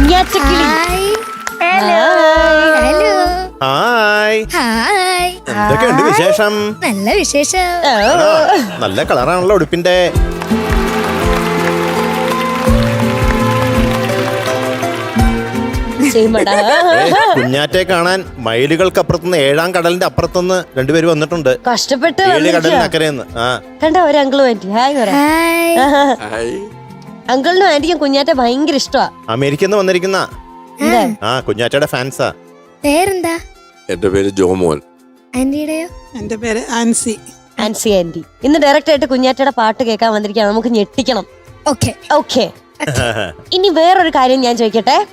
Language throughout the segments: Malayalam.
Hello hello hi. ഹായ്. എന്തൊക്കെയുണ്ട് വിശേഷം? നല്ല വിശേഷം? നല്ല കളറാണല്ലോ ഉടുപ്പിന്റെ. കുഞ്ഞാറ്റെ കാണാൻ മൈലുകൾക്കപ്പുറത്തുനിന്ന് ഏഴാം കടലിന്റെ അപ്പുറത്തുനിന്ന് രണ്ടുപേര് വന്നിട്ടുണ്ട്. കഷ്ടപ്പെട്ട്. കടലിനക്കരയെന്ന്. ആ. കണ്ട ഒരു അങ്കിളും പറ്റി ഹായ്. അങ്കിളിനും ആന്റിക്കും കുഞ്ഞാറ്റ ഭയങ്കര ഇഷ്ടമാ അമേരിക്കന്ന് വന്നിരിക്കുന്ന? ആ. കുഞ്ഞാറ്റയുടെ ഫാൻസാ. പേരെന്താ? എന്റെ പേര് ജോമോൻ. ആന്റിയുടെയോ? എന്റെ പേര് ആൻസി. ആൻസി ആന്റി. ഇന്ന് ഡയറക്റ്റ് ആയിട്ട് കുഞ്ഞാറ്റയുടെ പാട്ട് കേൾക്കാൻ വന്നിരിക്കുകയാണ്. നമുക്ക് ഞെട്ടിക്കണം. ഓക്കെ. ഓക്കെ. ഇനി വേറൊരു കാര്യം ഞാൻ ചോദിക്കട്ടെ?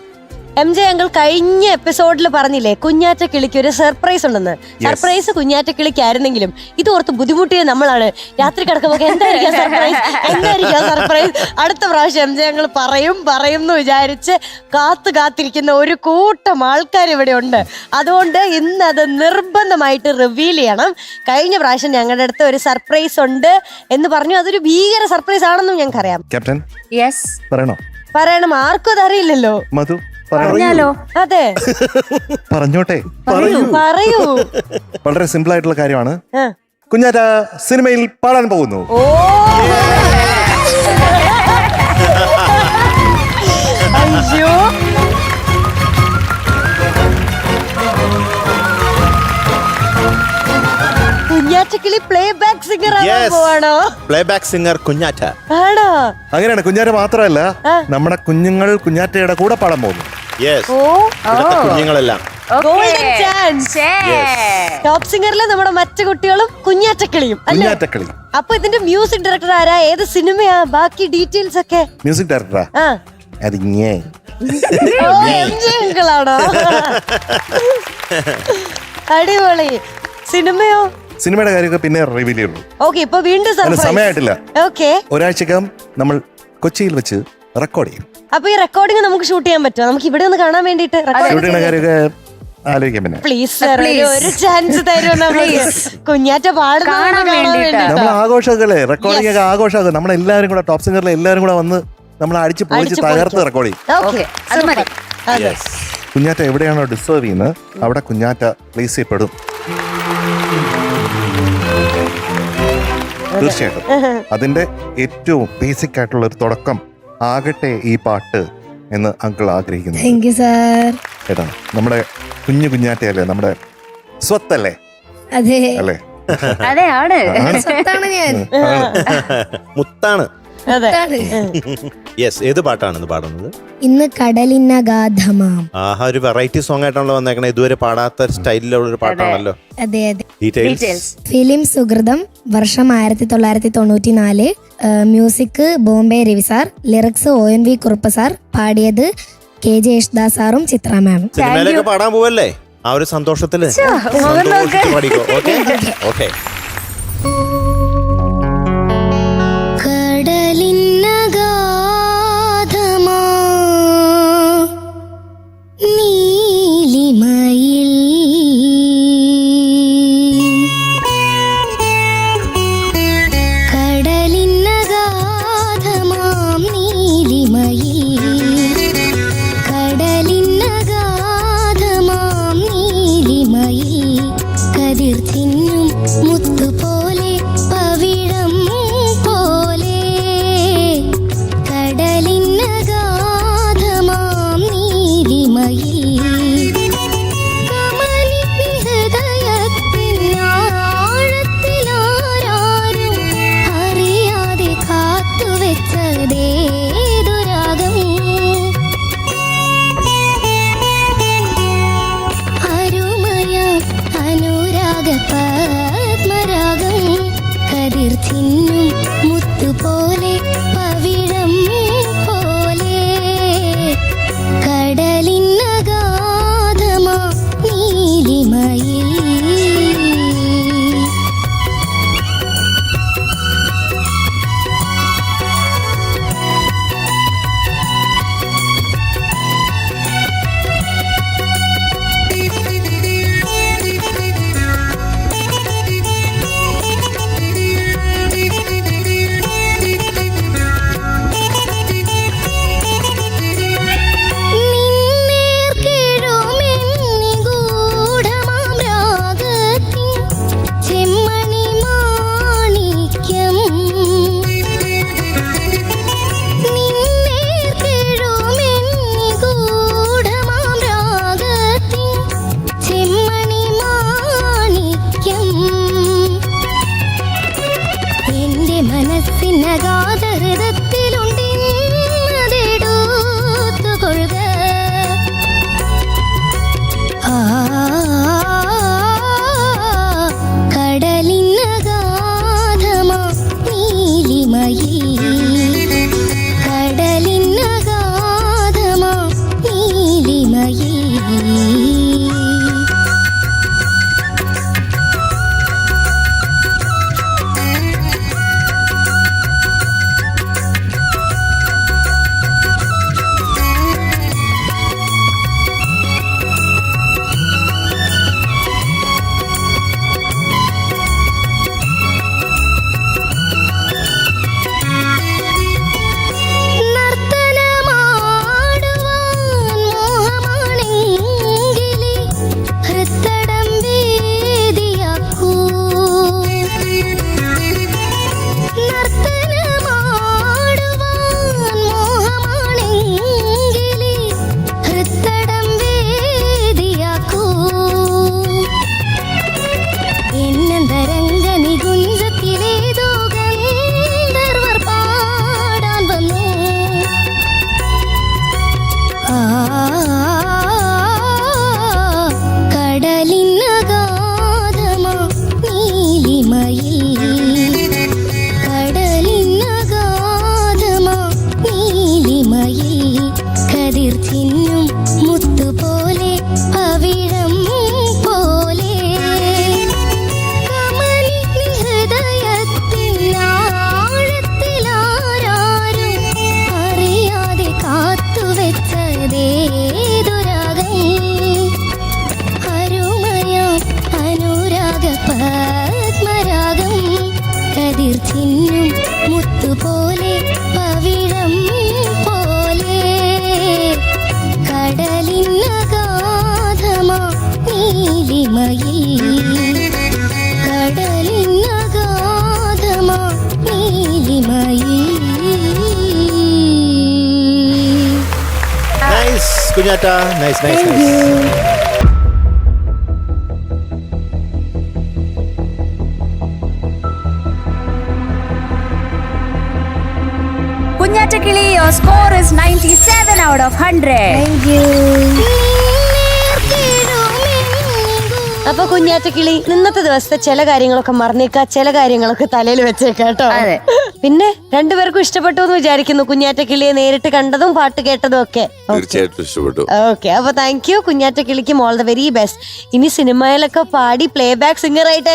എം ജെ അങ്കിൾ കഴിഞ്ഞ എപ്പിസോഡിൽ പറഞ്ഞില്ലേ കുഞ്ഞാറ്റ കിളിക്ക് ഒരു സർപ്രൈസ് ഉണ്ടെന്ന്. സർപ്രൈസ് കുഞ്ഞാറ്റ കിളിക്കായിരുന്നെങ്കിലും ഇത് ഓർത്ത് ബുദ്ധിമുട്ടിയ നമ്മളാണ്. രാത്രി കിടക്കുമ്പോൾ എന്തായിരിക്കും സർപ്രൈസ് എന്തായിരിക്കും സർപ്രൈസ് അടുത്ത പ്രാവശ്യം എം ജെ അങ്കിൾ പറയും പറയും എന്ന് വിചാരിച്ച് കാത്തു കാത്തിരിക്കുന്ന ഒരു കൂട്ടം ആൾക്കാർ ഇവിടെ ഉണ്ട്. അതുകൊണ്ട് ഇന്ന് അത് നിർബന്ധമായിട്ട് റിവീൽ ചെയ്യണം. കഴിഞ്ഞ പ്രാവശ്യം ഞങ്ങളുടെ അടുത്ത് ഒരു സർപ്രൈസ് ഉണ്ട് എന്ന് പറഞ്ഞു. അതൊരു ഭീകര സർപ്രൈസ് ആണെന്നും ഞങ്ങൾക്ക് അറിയാം ക്യാപ്റ്റൻ യെസ് പറയണോ? പറയണം. ആർക്കും അതറിയില്ലല്ലോ. മധു? പറഞ്ഞാലോ? അതെ. പറഞ്ഞോട്ടെ. പറയൂ പറയൂ. വളരെ സിമ്പിൾ ആയിട്ടുള്ള കാര്യമാണ്. കുഞ്ഞാറ്റ സിനിമയിൽ പാടാൻ പോകുന്നു. അയ്യോ. അങ്ങനെയാണ് കുഞ്ഞാറ്റ മാത്രമല്ല. നമ്മുടെ കുഞ്ഞുങ്ങൾ കുഞ്ഞാറ്റയുടെ കൂടെ പാടാൻ പോകുന്നു. യെസ് ഓ. ഇവിടുത്തെ കുഞ്ഞുങ്ങളെല്ലാം. ഗോൾഡൻ ചാൻസ് ടോപ്പ് സിംഗറിലെ നമ്മുടെ മറ്റു കുട്ടികളും കുഞ്ഞാറ്റക്കിളിയും അല്ലേ? കുഞ്ഞാറ്റക്കളി അപ്പൊ ഇതിന്റെ മ്യൂസിക് ഡയറക്ടർ ആരാ? ഏത് സിനിമയാ? ബാക്കി ഡീറ്റെയിൽസ് ഒക്കെ. മ്യൂസിക് ഡയറക്ടറാ ആ? അതിങ്ങേ ഓ എം ജെ അങ്കിളാണോ? അടിപൊളി. സിനിമയോ? സിനിമയുടെ കാര്യമൊക്കെ പിന്നെ റിവീൽ ചെയ്യുള്ളൂ ഓക്കെ ഇപ്പൊ വീണ്ടും അതിന് സമയമായിട്ടില്ല. ഓക്കെ ഒരാഴ്ചക്കകം നമ്മൾ കൊച്ചിയിൽ വെച്ച് റെക്കോർഡ് ചെയ്യും. അപ്പൊ ഈ റെക്കോർഡിംഗ് നമുക്ക് ഷൂട്ട് ചെയ്യാൻ പറ്റുമോ? നമുക്ക് ഇവിടെ ഒന്ന് കാണാൻ വേണ്ടിട്ട് ഷൂട്ട് ചെയ്യുന്ന കാര്യമൊക്കെ ആലോചിക്കാം പിന്നെ. പ്ലീസ് ഒരു ചാൻസ് തരുമോ കുഞ്ഞാറ്റ പാടുന്ന നമ്മൾ ആഘോഷമൊക്കെ റെക്കോർഡിംഗ് ഒക്കെ ആഘോഷമാക്കും. നമ്മളെല്ലാവരും കൂടെ ടോപ്പ് സിംഗറിലെ എല്ലാവരും കൂടെ വന്ന് നമ്മൾ അടിച്ച് പൊളിച്ച് തകർത്ത്. റെക്കോർഡ് ചെയ്യും. കുഞ്ഞാറ്റ എവിടെയാണോ ഡിസ്റ്റർബ് ചെയ്യുന്നത്? അവിടെ കുഞ്ഞാറ്റ പ്ലേസ് ചെയ്യപ്പെടും. തീർച്ചയായിട്ടും. അതിന്റെ ഏറ്റവും ബേസിക് ആയിട്ടുള്ള ഒരു തുടക്കം ആകട്ടെ ഈ പാട്ട് എന്ന് അങ്കിൾ ആഗ്രഹിക്കുന്നു. താങ്ക് യു സാർ കേട്ടോ നമ്മുടെ കുഞ്ഞു കുഞ്ഞാറ്റയല്ലേ നമ്മുടെ സ്വത്തല്ലേ? അതെ. അല്ലേ? അതെ ആണ്. സ്വത്താണ് ഞാൻ. മുത്താണ്. അതെ. സ്വത്താണ്. യെസ് ഏത് പാട്ടാണ് ഇന്ന് പാടുന്നത്? ഇന്ന് കടലിനഗാധമാം. ആഹാ ഒരു വെറൈറ്റി സോങ് ആയിട്ടാണല്ലോ വന്നേക്കണേ. ഇതുവരെ പാടാത്ത സ്റ്റൈലിലുള്ള ഒരു പാട്ടാണല്ലോ. അതെ അതെ. ഡീറ്റെയിൽസ് ഫിലിം സുഹൃതം വർഷം ആയിരത്തി തൊള്ളായിരത്തി തൊണ്ണൂറ്റി നാല് music Bombay Ravi sir lyrics O N V Kurup sir പാടിയത് കെ ജെ യേശുദാസ് സാറും ചിത്ര മാമും സിനിമയിലൊക്കെ പാടാൻ പോവല്ലേ? ആ ഒരു സന്തോഷത്തിൽ. സന്തോഷിച്ച് ഓക്കെ ഓക്കെ কঠিন നീലിമയിൽ കടലിനഗാധമാ നീലിമയിൽ നൈസ് കുഞ്ഞാറ്റ നൈസ് നൈസ് നൈസ് കുഞ്ഞാറ്റക്കിളി your score is 97 out of 100 Thank you അപ്പൊ കുഞ്ഞാറ്റക്കിളി ഇന്നത്തെ ദിവസത്തെ ചില കാര്യങ്ങളൊക്കെ മറന്നേക്ക ചില കാര്യങ്ങളൊക്കെ തലയിൽ വെച്ചേക്ക കേട്ടോ. അതെ. പിന്നെ രണ്ടുപേർക്കും ഇഷ്ടപ്പെട്ടു എന്ന് വിചാരിക്കുന്നു കുഞ്ഞാറ്റക്കിളിയെ നേരിട്ട് കണ്ടതും പാട്ട് കേട്ടതും ഒക്കെ. തീർച്ചയായിട്ടും ഇഷ്ടപ്പെട്ടു. ഓക്കെ അപ്പൊ താങ്ക് യു കുഞ്ഞാറ്റക്കിളിക്കും. ഓൾ ദ വെരി ബെസ്റ്റ് ഇനി സിനിമയിലൊക്കെ പാടി പ്ലേ ബാക്ക് സിംഗർ ആയിട്ട്